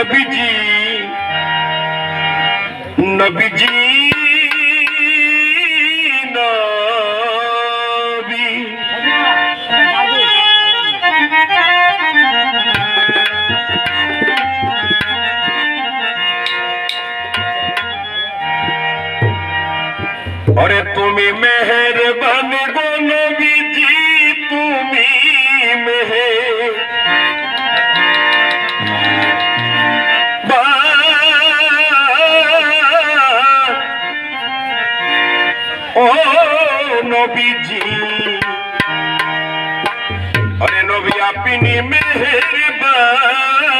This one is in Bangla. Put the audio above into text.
নবীজি নবীজি অরে তুমি মেহেরবান গো নবীজি। ও নবীজি। আরে নবী আপনি মেহেরবান।